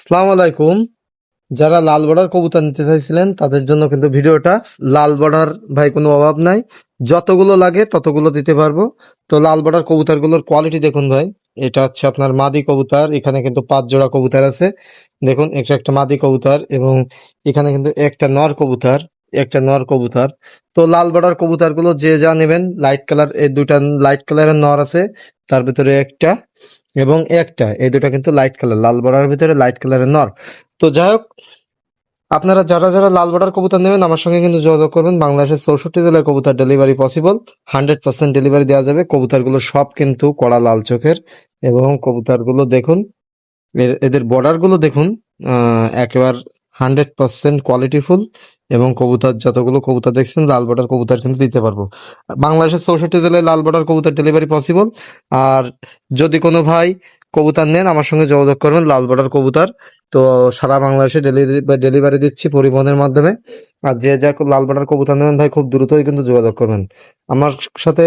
সালাম আলাইকুম। যারা লাল বর্ডার কবুতর নিতে চাইছিলেন, তাদের জন্য কিন্তু ভিডিওটা লাল বর্ডার ভাই কোনো অভাব নাই। যতগুলো লাগে ততগুলো দিতে পারব। তো লাল বর্ডার কবুতরগুলোর কোয়ালিটি দেখুন ভাই। এটা হচ্ছে আপনার মাদি কবুতর, এখানে কিন্তু পাঁচ জোড়া কবুতর আছে। দেখুন একটা একটা মাদি কবুতর এবং এখানে কিন্তু একটা নর কবুতর, একটা নর কবুতর। তো লাল বর্ডার কবুতরগুলো যে যা নেবেন লাইট কালার এই দুটা লাইট কালারের নর আছে। তার ভিতরে একটা এবং একটা, এই দুটা কিন্তু লাইট কালার লাল বর্ডারের ভিতরে লাইট কালারের নর। তো যাই হোক আপনারা যারা যারা লাল বর্ডার কবুতর নেবেন, আমার সঙ্গে কিন্তু যোগাযোগ করবেন। বাংলাদেশের চৌষট্টি জেলায় কবুতর delivery possible hundred percent delivery দেওয়া যাবে। কবুতরগুলো সব কিন্তু কড়া লাল চোখের এবং কবুতরগুলো দেখুন এদের বর্ডারগুলো দেখুন একেবার হান্ড্রেড পার্সেন্ট কোয়ালিটিফুল এবং কবুতর যতগুলো কবুতর দেখছেন, লাল বর্ডার কবুতর কিন্তু দিতে পারব। বাংলাদেশের চৌষট্টি জেলায় লাল বর্ডার কবুতর ডেলিভারি পসিবল আর যদি কোনো ভাই কবুতর নেন, আমার সঙ্গে যোগাযোগ করবেন, লাল বর্ডার কবুতর। তো সারা বাংলাদেশে ডেলিভারি ডেলিভারি দিচ্ছি পরিবহনের মাধ্যমে। আর যে যা লাল বর্ডার কবুতর নেবেন ভাই, খুব দ্রুতই কিন্তু যোগাযোগ করবেন। আমার সাথে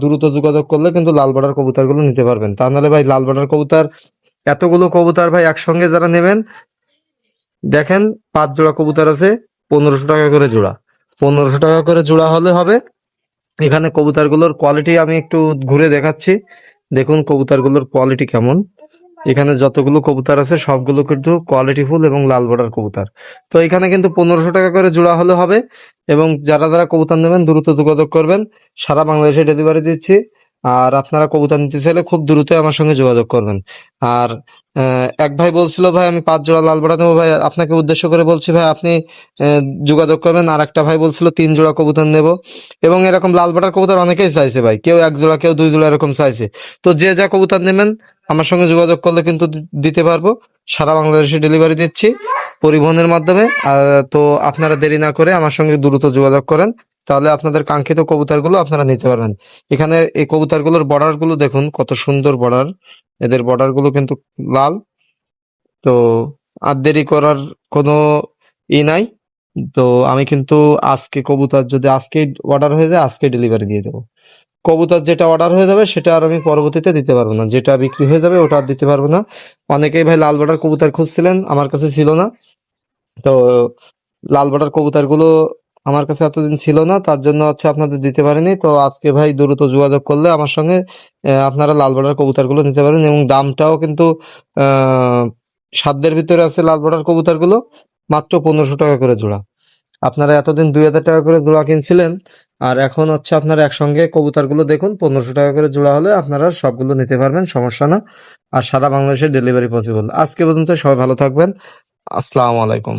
দ্রুত যোগাযোগ করলে কিন্তু লাল বর্ডার কবুতরগুলো নিতে পারবেন। তা নাহলে ভাই, লাল বর্ডার কবুতর, এতগুলো কবুতর ভাই একসঙ্গে যারা নেবেন, দেখেন পাঁচ জোড়া কবুতর আছে। পনেরোশো টাকা করে জোড়া। পনেরোশো টাকা করে জোড়া হলে হবে, এখানে কবুতরগুলোর কোয়ালিটি আমি একটু ঘুরে দেখাচ্ছি। দেখুন কবুতরগুলোর কোয়ালিটি কেমন। এখানে যতগুলো কবুতর আছে, সবগুলো কিন্তু কোয়ালিটি ফুল এবং লাল বর্ডার কবুতর। তো এখানে কিন্তু পনেরোশো টাকা করে জোড়া হলে হবে এবং যারা যারা কবুতর নেবেন, দ্রুত যোগাযোগ করবেন। সারা বাংলাদেশে ডেলিভারি দিচ্ছি। আর আপনারা কবুতর নিতে চাইলে খুব দ্রুত আমার সঙ্গে যোগাযোগ করবেন। আর এক ভাই বলছিল, ভাই, আমি পাঁচ জোড়া লাল বড়া নেব। ভাই, আপনাকে উদ্দেশ্য করে বলছি, ভাই, আপনি যোগাযোগ করবেন। আর একটা ভাই বলছিল, তিন জোড়া কবুতর নেব। এবং এরকম লাল বটার কবুতর অনেকেই চাইছে, ভাই। কেউ এক জোড়া, কেউ দুই জোড়া এরকম চাইছে। তো যে যা কবুতর নেবেন, আমার সঙ্গে যোগাযোগ করলে কিন্তু দিতে পারব। সারা বাংলাদেশে ডেলিভারি দিচ্ছি পরিবহনের মাধ্যমে। তো আপনারা দেরি না করে আমার সঙ্গে দ্রুত যোগাযোগ করেন। তাহলে আপনাদের কাঙ্ক্ষিত কবুতরগুলো আপনারা নিতে পারবেন। এখানে এই কবুতরগুলোর বর্ডারগুলো দেখুন, কত সুন্দর বর্ডার এদের বর্ডারগুলো কিন্তু লাল। তো আর দেরি করার কোনো ই নাই। তো আমি কিন্তু আজকে কবুতর যদি আজকে অর্ডার হয়ে যায়, আজকে ডেলিভারি দিয়ে দেবো। কবুতর যেটা অর্ডার হয়ে যাবে, সেটা আর আমি পরবর্তীতে দিতে পারব না। যেটা বিক্রি হয়ে যাবে, ওটা আর দিতে পারব না। অনেকেই ভাই লাল বর্ডার কবুতর খুঁজছিলেন, আমার কাছে ছিল না। তো লাল বর্ডার কবুতরগুলো আমার কাছে এতদিন ছিল না, তার জন্য হচ্ছে আপনাদের দিতে পারিনি। তো আজকে ভাই দ্রুত যোগাযোগ করলে আমার সঙ্গে আপনারা লাল বর্ডার কবুতরগুলো নিতে পারেন এবং দামটাও কিন্তু সাধ্যের ভিতরে আছে লাল বর্ডার কবুতরগুলো মাত্র পনেরোশো টাকা করে জোড়া। আপনারা এতদিন দুই হাজার টাকা করে জোড়া কিনছিলেন, আর এখন হচ্ছে আপনারা একসঙ্গে কবুতরগুলো দেখুন, পনেরোশো টাকা করে জোড়া হলে আপনারা সবগুলো নিতে পারবেন, সমস্যা না। আর সারা বাংলাদেশে ডেলিভারি পসিবল আজকে পর্যন্ত সবাই ভালো থাকবেন। আসসালামু আলাইকুম।